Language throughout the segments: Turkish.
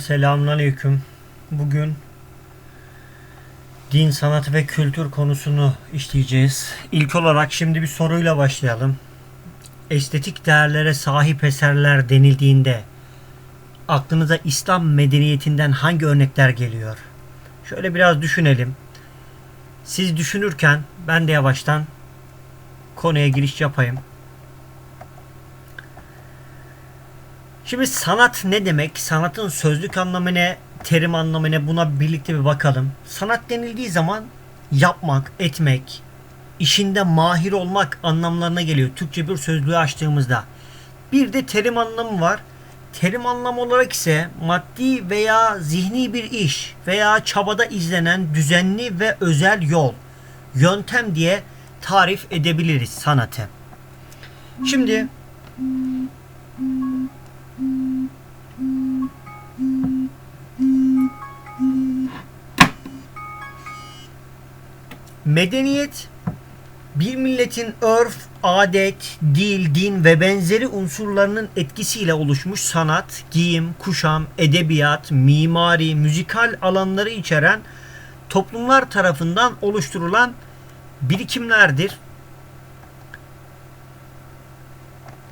Selamünaleyküm. Bugün din, sanat ve kültür konusunu işleyeceğiz. İlk olarak şimdi bir soruyla başlayalım. Estetik değerlere sahip eserler denildiğinde aklınıza İslam medeniyetinden hangi örnekler geliyor? Şöyle biraz düşünelim. Siz düşünürken ben de yavaştan konuya giriş yapayım. Şimdi sanat ne demek? Sanatın sözlük anlamı ne? Terim anlamı ne? Buna birlikte bir bakalım. Sanat denildiği zaman yapmak, etmek, işinde mahir olmak anlamlarına geliyor. Türkçe bir sözlüğü açtığımızda. Bir de terim anlamı var. Terim anlamı olarak ise maddi veya zihni bir iş veya çabada izlenen düzenli ve özel yol, yöntem diye tarif edebiliriz sanatı. Şimdi Medeniyet bir milletin örf, adet, dil, din ve benzeri unsurlarının etkisiyle oluşmuş sanat, giyim, kuşam, edebiyat, mimari, müzikal alanları içeren toplumlar tarafından oluşturulan birikimlerdir.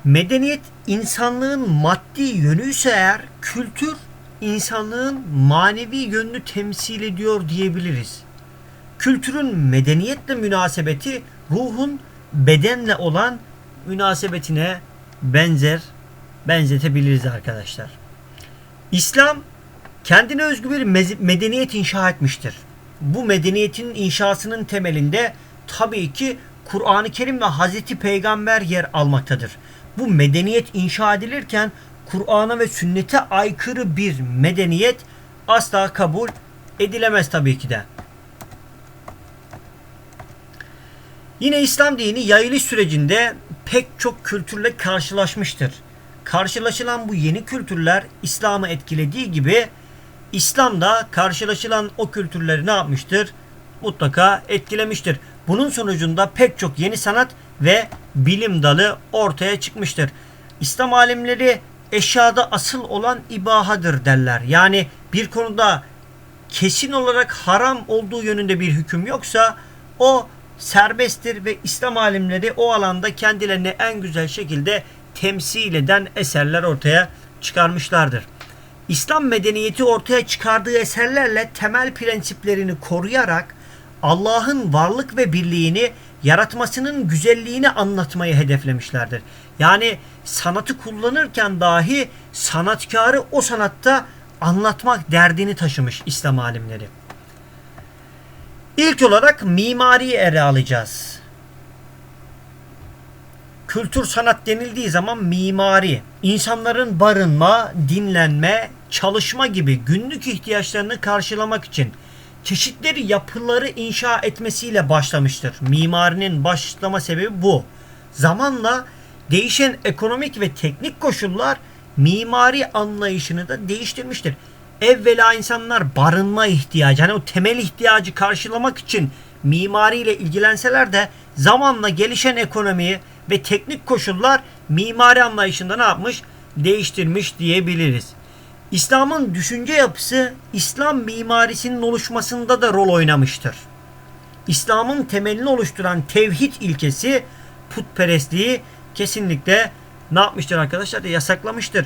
Medeniyet insanlığın maddi yönü ise eğer kültür insanlığın manevi yönünü temsil ediyor diyebiliriz. Kültürün medeniyetle münasebeti ruhun bedenle olan münasebetine benzer benzetebiliriz arkadaşlar. İslam kendine özgü bir medeniyet inşa etmiştir. Bu medeniyetin inşasının temelinde tabii ki Kur'an-ı Kerim ve Hazreti Peygamber yer almaktadır. Bu medeniyet inşa edilirken Kur'an'a ve sünnete aykırı bir medeniyet asla kabul edilemez tabii ki de. Yine İslam dini yayılış sürecinde pek çok kültürle karşılaşmıştır. Karşılaşılan bu yeni kültürler İslam'ı etkilediği gibi İslam da karşılaşılan o kültürleri ne yapmıştır? Mutlaka etkilemiştir. Bunun sonucunda pek çok yeni sanat ve bilim dalı ortaya çıkmıştır. İslam alimleri eşyada asıl olan ibahadır derler. Yani bir konuda kesin olarak haram olduğu yönünde bir hüküm yoksa o serbesttir ve İslam alimleri o alanda kendilerini en güzel şekilde temsil eden eserler ortaya çıkarmışlardır. İslam medeniyeti ortaya çıkardığı eserlerle temel prensiplerini koruyarak Allah'ın varlık ve birliğini yaratmasının güzelliğini anlatmayı hedeflemişlerdir. Yani sanatı kullanırken dahi sanatkarı o sanatta anlatmak derdini taşımış İslam alimleri. İlk olarak mimariyi ele alacağız. Kültür sanat denildiği zaman mimari, insanların barınma, dinlenme, çalışma gibi günlük ihtiyaçlarını karşılamak için çeşitleri yapıları inşa etmesiyle başlamıştır. Mimarinin başlama sebebi bu. Zamanla değişen ekonomik ve teknik koşullar mimari anlayışını da değiştirmiştir evvela insanlar barınma ihtiyacı, hani o temel ihtiyacı karşılamak için mimariyle ilgilenseler de zamanla gelişen ekonomiyi ve teknik koşullar mimari anlayışında ne yapmış? Değiştirmiş diyebiliriz. İslam'ın düşünce yapısı İslam mimarisinin oluşmasında da rol oynamıştır. İslam'ın temelini oluşturan tevhid ilkesi putperestliği kesinlikle ne yapmıştır arkadaşlar? Yasaklamıştır.